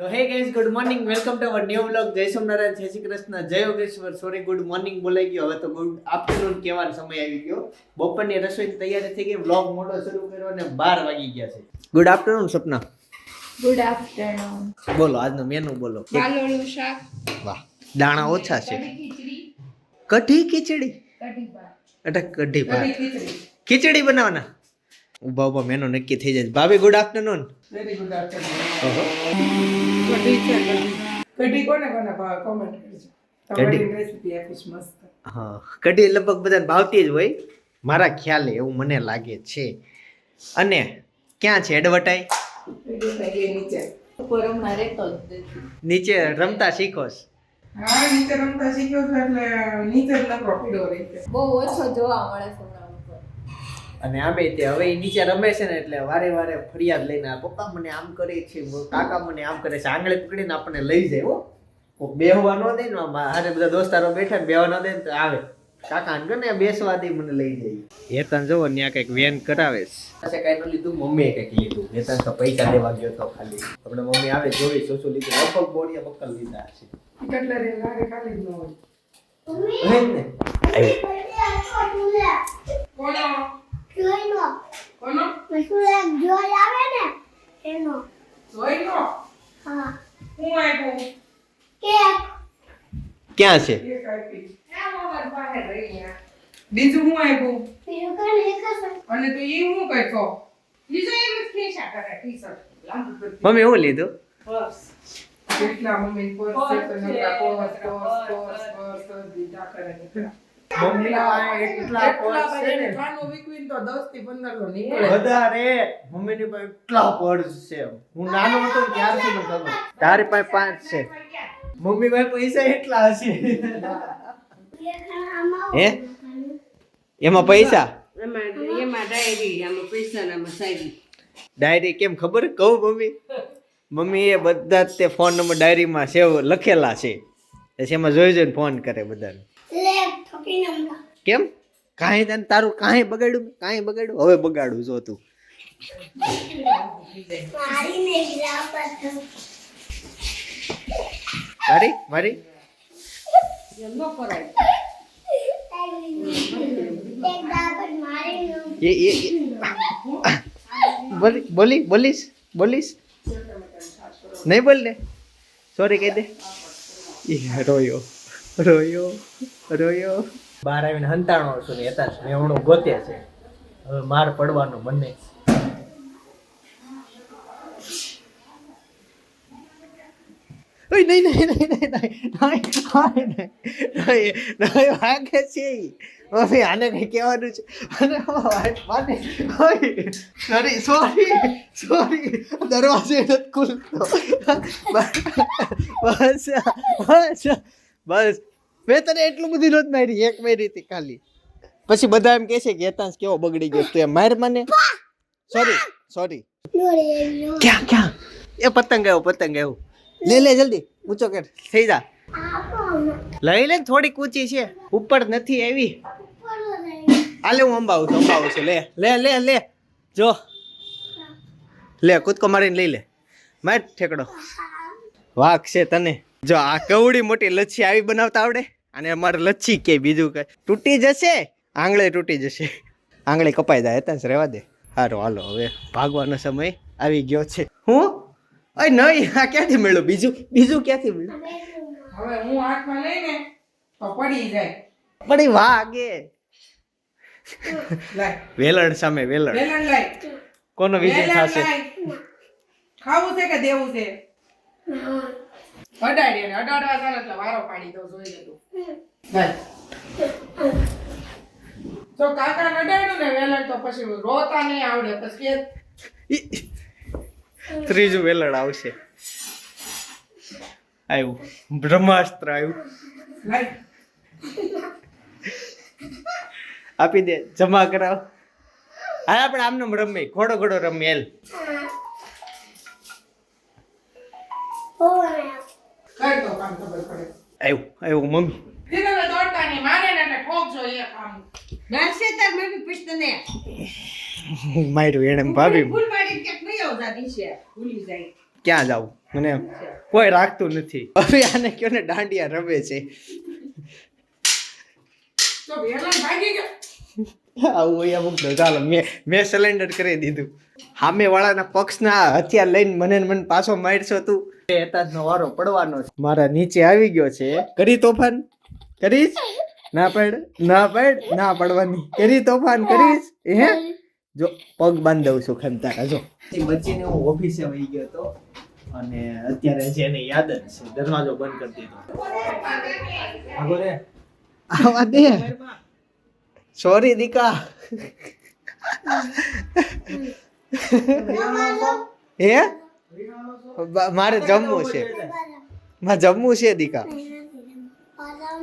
તો hey guys good morning welcome to our new blog જય સોમનારાયણ જય શ્રી કૃષ્ણ જય યોગેશ્વર સોરી ગુડ મોર્નિંગ બોલાઈ ગયો. હવે તો ગુડ આફ્ટરનૂન કહેવાનો સમય આવી ગયો. બપોરની રસોઈની તૈયારી થઈ ગઈ. વ્લોગ મોટો શરૂ કર્યો અને બાર વાગી ગયા છે. Good afternoon Sapna. Good afternoon બોલો આજનો મેનુ બોલો. વાલોળનું શાક. વાહ દાણા ઓછા છે. કઢી ખીચડી. કઢી ખીચડી? કઢી ભાત. એટલે કઢી ભાત. ખીચડી બનાવવાના? ઊભા ઊભા મેનો નક્કી થઈ જાય. ભાભી good afternoon very good afternoon કઢી કોને કોને કોમેન્ટ કરજો. કઢી. તમારી આપીશ મસ્ત. હા. કઢી લગભગ બધાને ભાવતી જ હોય. મારા ખ્યાલે એવું મને લાગે છે. અને ક્યાં છે એડવર્ટાઈ નીચે. રમતા શીખો હા નીચે રમતા શીખ્યો છો એટલે નીચે બહુ ઓછો જોવા મળે છે અને આમે તે હવે ઈ નીચે રમે છે ને એટલે વારે વારે ફરિયાદ લઈને આ પપ્પા મને આમ કરે છે કાકા મને આમ કરે છે આંગળી પકડીને આપણને લઈ જાય હો. કોક બેહવા ન દે ને આમ હારે બધા દોસ્તારો બેઠા ને બેહવા ન દે ને તો આવે. કાકા ને ને બેસવા દે મને લઈ જાય. હેતન જોવો ત્યાં કંઈક વેન કરાવે છે. કાંઈ કઈ ન લીધું મમ્મીએ કંઈક લીધું. હેતન તો પૈસા દેવા ગયો તો ખાલી. આપણે મમ્મી આવે જોવી શું શું લીધું લગભગ બોડિયા બક્કલ લીધા છે. કટલરી લાગે ખાલી ન હોય. ને. ક્યાં છે? તો એ હું કરતો બીજો એમ જ ખેંચા કરે ટીશર્ટ મમ્મી હું લીધું? છે તો નકરા પર્સ તારી પાસે પાંચ છે. મમ્મી પાસે પૈસા એટલા હશે. હે? એમાં પૈસા? એમાં એમાં ડાયરી કેમ ખબર? કહું મમ્મી. મમ્મી એ બધા જ તે ફોન નંબર ડાયરીમાં સેવ લખેલા છે. પછી એમાં જોઈ જોઈને ફોન કરે બધાને. લે ઠોકી નમલા કેમ? કાંઈ તને તારું કાંઈ બગાડ્યું કાંઈ બગાડ્યું? હવે બગાડું જો તું. મારી ને વારી વારી એ એ બોલી બોલીશ બોલીશ. નહીં બોલ ને સોરી કહી દે. રોયો રોયો રોયો. બહાર આવીને હંતાણો છું ને હતા મેં હમણાં ગોતે છે. હવે માર પડવાનું મને. નહીં નહીં નહીં નહીં નહીં નહીં નહીં નહીં વાગે છે. મમ્મી આને કઈ કહેવાનું છે અને માને સોરી સોરી સોરી દરવાજે નથી ખુલતો બસ બસ બસ મેં તને એટલું બધું નહોતું મારી એક મારી હતી ખાલી પછી બધા એમ કહે છે કે કેવો બગડી ગયો તું એમ માર મને સોરી સોરી ક્યાં ક્યાં એ પતંગ આવ્યો પતંગ આવ્યો લે લે, જલ્દી. ઊંચો કર. થઈ જા. લઈ લે થોડીક ઊંચી છે. ઉપર નથી આવી. આલે હું અંબાવું છું અંબાવું છું. લે લે લે લે. જો. લે, કૂદકો મારીને લઈ લે. માર ઠેકડો. વાઘ છે તને. જો, આ કવડી મોટી લચ્છી આવી બનાવતા આવડે. અને અમારે લચ્છી કે બીજું કઈ. તૂટી જશે. આંગળે તૂટી જશે. આંગળી કપાઈ જાય હતા રહેવા દે. સારું હાલો, હવે ભાગવાનો સમય આવી ગયો છે. હું? અય નહીં આ ક્યાંથી મળ્યું? બીજું બીજું ક્યાંથી મળ્યું? હવે હું હાથમાં લઈને તો પડી જાય. પડી વાગે. વેલણ સામે વેલણ. વેલણ લાય. કોનો વિજય થશે? ખાવું છે કે દેવું છે? અડાડીને અડાડવા ચાલે એટલે વારો પાડી દઉં જોઈ લેતું લાય. જો કાકા અડાડ્યું ને વેલણ તો પછી રોતા નહીં આવડે પછી. ત્રીજું વેલણ આવશે. આવ્યું. બ્રહ્માસ્ત્ર આવ્યું. આપી દે જમા કરાવ. હા આપણે આમને રમી. ઘોડો ઘોડો રમી એલ આવ્યું આવ્યું મમ્મી. માર્યું એને ભાભી. ક્યાં જાવું મને કોઈ રાખતું નથી. હવે આને કયો ને દાંડિયા રમે છે. તો વેલણ ભાગી ગયો. આવું અહીંયા મૂકતો ચાલો મેં મેં સિલેન્ડર કરી દીધું. સામે વાળાના પક્ષના હથિયાર લઈને મને મને પાછો મારશો તું. નો વારો પડવાનો છે. મારા નીચે આવી ગયો છે. કરી તોફાન? કરીશ? ના પડ ના પડ ના પડવાની. કરી તોફાન કરીશ? હે? જો પગ બાંધી દઉં છું ખમતારા જો. બચીને હું ઓફિસે વહી ગયો હતો અને અત્યારે જેને યાદ જ છે દરવાજો બંધ કરી દીધો. આગો રે. આવા દે. સોરી દીકા. હે? મારે જમવું છે. મારે જમવું છે દીકા?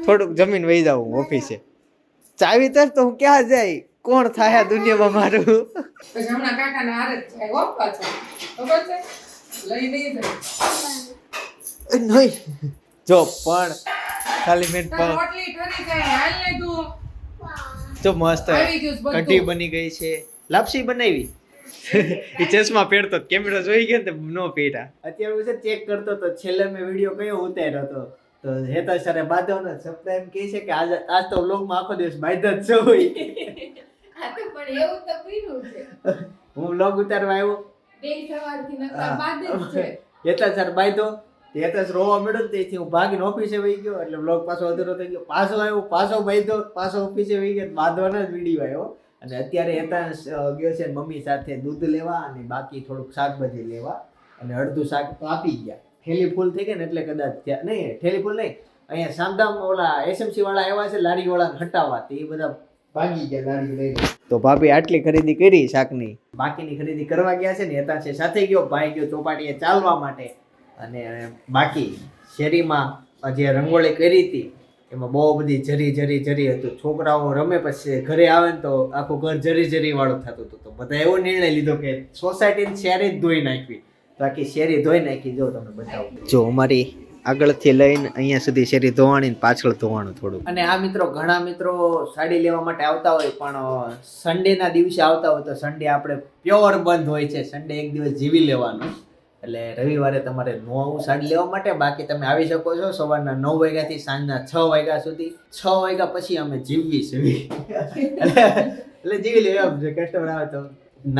થોડુંક જમીન વહી જાઉં ઓફિસે ચાવી તર તો હું ક્યાં જાય? કોણ થાય આ દુનિયામાં મારું? હમણાં કાકાના જ જાય હો પાછા. ખબર છે? લઈ નહીં જાય. નહીં. જો પણ ખાલી મિનિટ પર રોટલી ઠરી જાય હાલ ને તું. જો મસ્ત કઢી બની ગઈ છે. લાપસી બનાવી? એ ચશ્મા પહેરતો કેમેરા જોઈ ગયો ને તો નો પહેરા અત્યારે હું છે ચેક કરતો તો છેલ્લે મેં વીડિયો કયો ઉતાર્યો હતો. તો હેતા સરે બાંધો ને સપ્તાહ એમ કહે છે કે આજ આજ તો વ્લોગમાં આખો દિવસ બાંધો જ છો હા તો પણ એવું તો કર્યું છે. હું વ્લોગ ઉતારવા આવ્યો. બે સવારથી નકર બાદ જ છે. હેતા સર બાંધો તો સર રોવા મળ્યો તેથી હું ભાગીને ઓફિસે વહી ગયો. એટલે બ્લોગ પાછો અધૂરો થઈ ગયો. પાછો આવ્યો પાછો બાંધ્યો પાછો ઓફિસે વહી ગયો બાંધવાના જ વીડિયો આવ્યો. અને અત્યારે એતા ગયો છે મમ્મી સાથે દૂધ લેવા અને બાકી થોડુંક શાકભાજી લેવા. અને અડધું શાક તો આપી ગયા. થેલી ફૂલ થઈ ગઈ ને એટલે કદાચ નહીં થેલી ફૂલ નહીં. અહીંયા સામધામ ઓલા એસએમસી વાળા આવ્યા છે લારી વાળા હટાવવા. તે એ બધા ભાગી ગયા લારી લઈને તો ભાભી આટલી ખરીદી કરી શાકની? બાકીની ખરીદી કરવા ગયા છે ને હતા છે સાથે ગયો ભાઈ ગયો ચોપાટીએ ચાલવા માટે. અને બાકી શેરીમાં જે રંગોળી કરી હતી એમાં બહુ બધી જરી જરી જરી હતું. છોકરાઓ રમે પછી ઘરે આવે ને તો આખું ઘર જરી જરી વાળું થતું હતું. તો બધા એવો નિર્ણય લીધો કે સોસાયટીની શેરી જ ધોઈ નાખવી. બાકી શેરી ધોઈ નાખી જો તમને બતાવું. જો અમારી આગળથી લઈને અહીંયા સુધી શેરી ધોવાણી પાછળ ધોવાનું થોડું અને આ મિત્રો, ઘણા મિત્રો સાડી લેવા માટે આવતા હોય, પણ સન્ડેના દિવસે આવતા હોય તો સન્ડે આપણે પ્યોર બંધ હોય છે. સન્ડે એક દિવસ જીવી લેવાનું. એટલે રવિવારે તમારે નવું સાડી લેવા માટે. બાકી તમે આવી શકો છો સવારના નવ વાગ્યાથી સાંજના છ વાગ્યા સુધી. છ વાગ્યા પછી અમે જીવવી છે એટલે જીવી લેવા કસ્ટમર આવે તો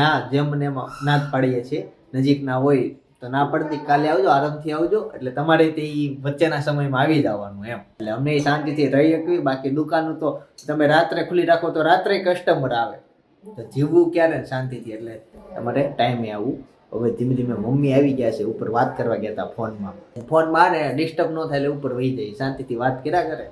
ના, જેમ ને એમાં ના જ પાડીએ છીએ. નજીકના હોય તો ના પડતી, કાલે આવજો, આરામથી આવજો. એટલે તમારે તે વચ્ચેના સમયમાં આવી જવાનું એમ. એટલે અમને શાંતિથી રહી શકવી. બાકી દુકાનનું તો તમે રાત્રે ખુલ્લી રાખો તો રાત્રે કસ્ટમર આવે. તો જીવવું ક્યારે શાંતિથી? એટલે તમારે ટાઈમે આવવું હવે ધીમે ધીમે મમ્મી આવી ગયા છે, ઉપર વાત કરવા ગયા હતા ફોનમાં. ફોનમાં ને ડિસ્ટર્બ ન થાય એટલે ઉપર વહી જાય. શાંતિથી વાત કર્યા કરે.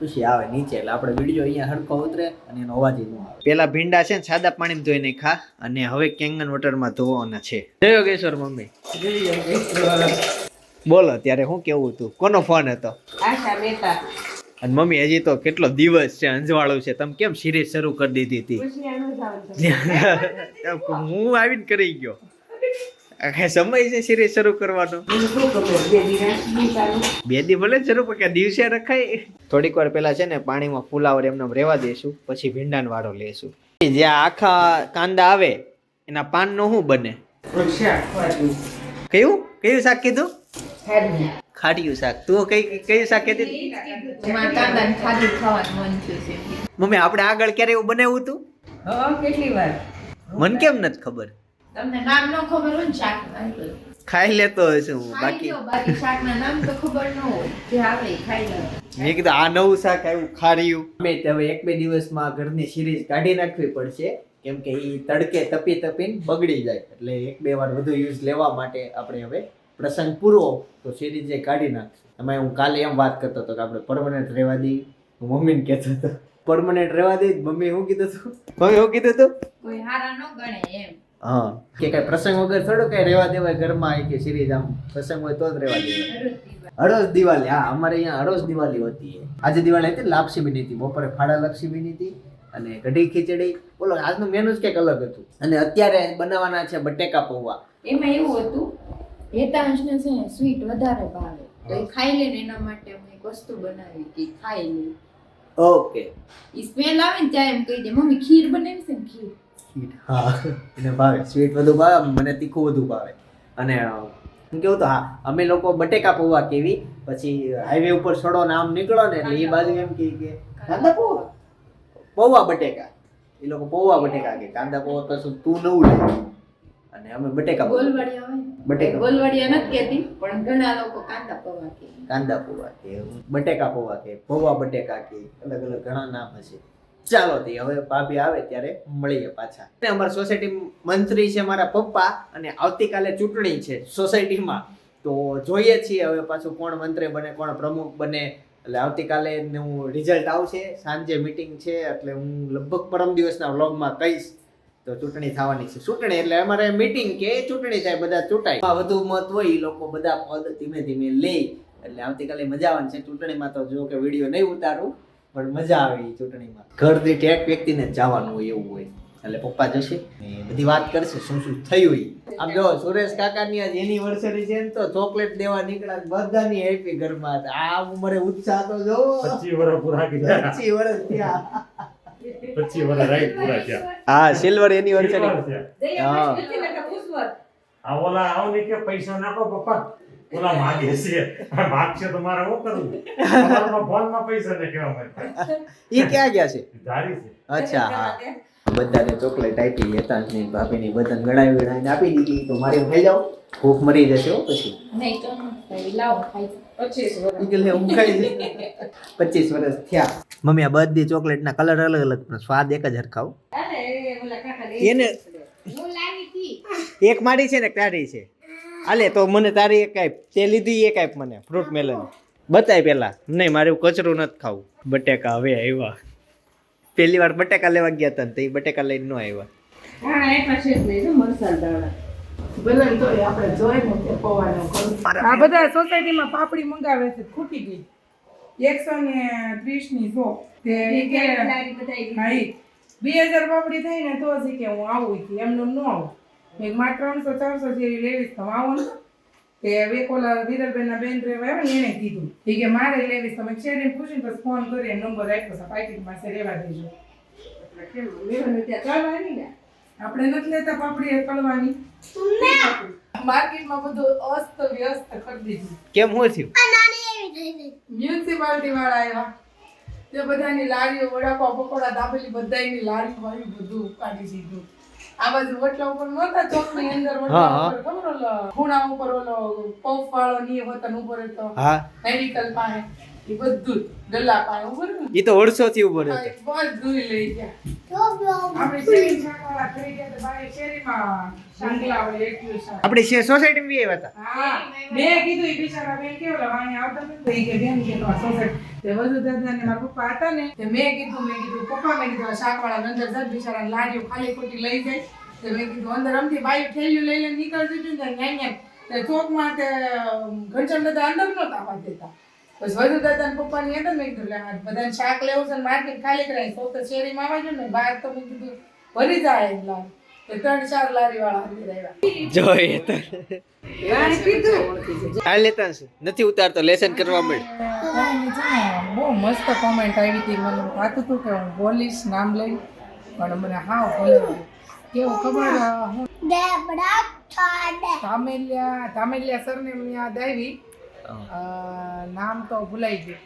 પછી આવે નીચે એટલે આપણે વીડિયો અહીંયા હડકો ઉતરે અને એનો અવાજ ન આવે. પેલા ભીંડા છે ને સાદા પાણી ધોઈ ખા અને હવે કેંગન વોટરમાં ધોવાના છે. જય યોગેશ્વર મમ્મી. બોલો ત્યારે શું કેવું હતું? કોનો ફોન હતો? આશા મહેતા. અને મમ્મી હજી તો કેટલો દિવસ છે અંજવાળું છે. તમે કેમ સિરીઝ શરૂ કરી દીધી હતી? હું આવીને કરી ગયો. સમય છે સિરીઝ શરૂ કરવાનો? બે દી ભલે શરૂ પણ કે દિવસે રખાય. થોડીક વાર પેલા છે ને પાણીમાં ફુલાવર એમને રહેવા દેશું પછી ભીંડાન વાળો લેશું. જે આખા કાંદા આવે એના પાન નો શું બને? કયું? કયું શાક કીધું? ખાડિયું. શાક. તું કઈ કયું શાક કહેતી મમ્મી આપણે આગળ ક્યારે એવું બનાવ્યું હતું? હા કેટલી વાર? મને કેમ નથી ખબર? તમને નામ ન ખબર હોય ને શાક ખાઈ લેતો હશે હું ખાઈ બાકી બાકી શાકના નામ તો ખબર ન હોય. જે આવે એ ખાઈ લો. મેં કીધું આ નવું શાક આવ્યું ખાર્યું. અમે હવે એક બે દિવસમાં ઘરની સિરીઝ કાઢી નાખવી પડશે કેમ કે એ તડકે તપી તપીને બગડી જાય. એટલે એક બે વાર વધુ યુઝ લેવા માટે આપણે હવે પ્રસંગ પૂરો તો સિરીઝ એ કાઢી નાખશું. એમાં હું કાલે એમ વાત કરતો હતો કે આપણે પરમનન્ટ રહેવા દઈ હું મમ્મીને કહેતો હતો પરમનન્ટ રહેવા દઈ મમ્મી શું કીધું હતું મમ્મી શું કીધું હતું કોઈ હારા ન ગણે એમ. હા. કે કઈ પ્રસંગ વગર થોડો કઈ રહેવા દેવાય ઘરમાં કે સિરીઝ આમ. પ્રસંગ હોય તો જ રહેવા દેવાય. હળોજ દિવાળી હા અમારે અહીંયા હળોજ દિવાળી હોતી આજે દિવાળી હતી લાપસી બની હતી બપોરે ફાડા લાપસી બની હતી અને કઢી ખીચડી. બોલો આજનું મેનુ જ કંઈક અલગ હતું? અને અત્યારે બનાવવાના છે બટેકા પૌવા. એમાં એવું હતું હેતાંશને છે ને સ્વીટ વધારે ભાવે. તો એ ખાઈ લે ને એના માટે અમે એક વસ્તુ બનાવી કે ખાઈ લે. ઓકે. ઈ સ્મેલ આવે ને ત્યાં એમ કહી દે મમ્મી ખીર બનાવી છે ને ખીર? હા. એને ભાવે. સ્વીટ વધુ ભાવે મને તીખું વધુ ભાવે. અને હું કેવું તો હા અમે લોકો બટેકા પૌવા કેવી પછી હાઈવે ઉપર છોડો ને આમ નીકળો ને એટલે એ બાજુ એમ કે કાંદા પૌવા. પૌવા. બટેકા. એ લોકો પૌવા બટેકા કે કાંદા પૌવા તો શું તું નવું લે. અને અમે બટેકા. ગોલવાડિયા બટેકા. ગોલવાડિયા નથી કહેતી પણ ઘણા લોકો કાંદા પૌવા કે. કાંદા પૌવા કે બટેકા પૌવા કે પૌવા બટેકા કે અલગ અલગ ઘણા નામ હશે. ચાલો તે હવે ભાભી આવે ત્યારે મળીએ પાછા. અમારા સોસાયટી મંત્રી છે મારા પપ્પા અને આવતીકાલે ચૂંટણી છે સોસાયટીમાં તો જોઈએ છીએ હવે પાછું કોણ મંત્રી બને, કોણ પ્રમુખ બને. એટલે આવતીકાલે હું રિઝલ્ટ આવશે. સાંજે મીટિંગ છે એટલે હું લગભગ પરમ દિવસના વ્લોગમાં કહીશ. તો ચૂંટણી થવાની છે. ચૂંટણી એટલે અમારે મીટિંગ કે ચૂંટણી થાય, બધા ચૂંટાય. વધુ મત હોય એ લોકો બધા પદ ધીમે ધીમે લે. એટલે આવતીકાલે મજા આવવાની છે. ચૂંટણીમાં તો જો કે વીડિયો નહીં ઉતારું. પણ મજા આવે એ ચૂંટણીમાં. ઘર દીઠ એક વ્યક્તિને જવાનું હોય એવું હોય. એટલે પપ્પા જશે બધી વાત કરશે શું શું થયું આમ જો સુરેશ કાકાની આજ એનિવર્સરી છે ને તો ચોકલેટ દેવા નીકળ્યા બધાની હેપી ઘરમાં. આ ઉંમરે ઉત્સાહ તો જો પચીસ વર્ષ પૂરા કર્યા પચીસ વર્ષ થયા. પચીસ વર્ષ રાઈટ પૂરા થયા. હા સિલ્વર એનિવર્સરી હા ઓલા આવ ને કે પૈસા નાખો પપ્પા. ઓલા માગે છે. માગ છે તમારે મારે શું કરવું? તમારામાં ફોનમાં પૈસા ને કેવા મળે ઈ ક્યાં ગયા છે? ધારી છે. અચ્છા હા. બધાને ચોકલેટ આપી હેતાંશની ભાભીની બધાને ગણાવી ગણાવીને આપી દીધી. તો મારે ખાઈ જાઓ ભૂખ મરી જશે હો પછી. નહીં તો લાવો ખાઈ પચીસ વર્ષ હું થયા. મમ્મી આ બધી ચોકલેટના કલર અલગ અલગ પણ સ્વાદ એક જ હરખાવ. એને હું એક મારી છે ને કાઢી છે. હાલે તો મને તારી એક આપ તે લીધી એક આપ મને ફ્રૂટ મેલન બતાય પેલા. નહીં મારે કચરો નથી ખાવું. બટેકા હવે આવ્યા. પહેલી વાર બટેકા લેવા ગયા હતા તો એ બટેકા લઈને ન આવ્યા. આ બધા સોસાયટીમાં પાપડી મંગાવે છે ખૂટી ગઈ. એકસો ને ત્રીસની સો. બે હજાર પાપડી થાય ને તો જ કે હું આવું એમનું ન આવું. મેં કીધું, મારે ત્રણસો ચારસો જેવી લેવીશ તો આવો ને તે વેક ઓલા વિરલબેન ના બેન રહેવા આવ્યા ને એણે કીધું. એ કે મારે લેવીશ તમે શેરીને પૂછીને પછી ફોન કરી નંબર આપ્યો છે છે રહેવા દેજો. ને આપણે નથી લેતા પાપડી એ કળવાની માર્કેટમાં બધું અસ્ત વ્યસ્ત કરી દીધું. કેમ હું થયું? આ નાની એવી થઈ ગઈ. મ્યુનિસિપાલિટી વાળા આવ્યા. તે બધાની લારીઓ વડાપાવ પકોડા દાબેલી બધાની લારીઓ વાળી બધું ઉપાડી દીધું. આ બાજુ વટલા ઉપર નહોતા ચોકની અંદર ઉપર ખબર ઓલો ખૂણા ઉપર ઓલો પફ વાળો ની વતન ઉપર હતો હા. મેડિકલ પાસે. એ બધું ગલ્લા પાસે ઉપર એ તો અડસો ઊભો હા, રહેતો એ બધું લઈ ગયા. આપણે શેરી સોસાયટીમાં બી આવ્યા હતા. મેં કીધું ઈ બિચારા બેન કેવલા વાણી આવતા તો ઈ કે બેન કે તો સોસાયટી તે વધુ દાદા ને મારા પપ્પા હતા ને તે મેં કીધું મેં કીધું પપ્પા મેં કીધું શાકવાળા અંદર જત બિચારા લારીઓ ખાલી ખોટી લઈ જાય. તે મેં કીધું અંદર આમથી બાયું થેલ્યું લઈ લઈને નીકળતી હતી ને ત્યાં ત્યાં તે ચોકમાં તે ઘનશ્યામ દાદા અંદર નહોતા આવવા દેતા પછી વધુ દાદા ને પપ્પા મેં કીધું લે બધાને શાક લેવું છે માર્કેટ ખાલી કરાય. તો તો શેરીમાં આવવા જોઈએ ને બહાર તો મેં કીધું ભરી જાય એમ ત્રણ ચાર લારી વાળા અંદર આવ્યા. જોઈએ તો. આ લેતા હશે. નથી ઉતારતો લેસન કરવા મળે કોઈને છે ને બહુ મસ્ત કોમેન્ટ આવી હતી. મને થતું હતું કે હું બોલીશ નામ લઈ પણ મને હાવ ભૂલાઈ કેવું ખબર? હું દે બડા તામેલિયા તામેલિયા સરને યાદ આવી. નામ તો ભૂલાઈ ગયું.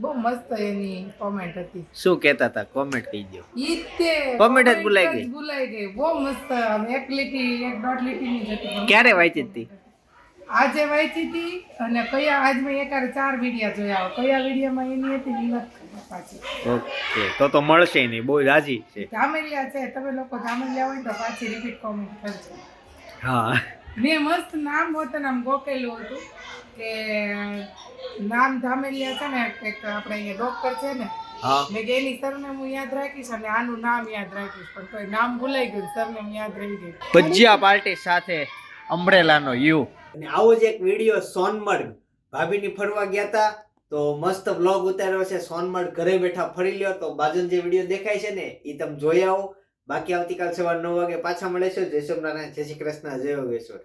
બહુ મસ્ત એની કોમેન્ટ હતી. શું કહેતા હતા? કોમેન્ટ કહી દો ઈ તે કોમેન્ટ જ ભૂલાઈ ગઈ. ભૂલાઈ ગઈ. બહુ મસ્ત એક લીટી એક દોઢ લીટીની જ હતી. ક્યારે વાંચી હતી? આજે વાંચી હતી અને કયા આજ મેં એકાદ ચાર વિડિયા જોયા કયા વિડિયામાં એની હતી ઈ પાછી. ઓકે તો તો મળશે નહીં બહુ રાજી છે. જામેલિયા છે. તમે લોકો જામેલિયા હોય તો પાછી રિપીટ કોમેન્ટ કરજો. હા. મેં મસ્ત નામ હોતું આમ ગોકેલું હતું કે નામ ધામેલિયા છે ને એક આપણે અહીંયા ડોક્ટર છે ને હા. મેં કે એની સરનેમ હું યાદ રાખીશ અને આનું નામ યાદ રાખીશ પણ કોઈ નામ ભૂલાઈ ગયું સરનેમ યાદ રહી ગયું. ભજીયા પાર્ટી સાથે અમરેલાનો યુ. અને આવો જ એક વીડિયો સોનમર્ગ. ભાભીની ફરવા ગયા હતા તો મસ્ત બ્લોગ ઉતાર્યો છે સોનમર્ગ ઘરે બેઠા ફરી લ્યો તો બાજુનો જે વીડિયો દેખાય છે ને એ તમે જોઈ આવો. બાકી આવતીકાલ સવાર નવ વાગે પાછા મળે છે જય સોમનારાયણ જય શ્રી કૃષ્ણ જય યોગેશ્વર.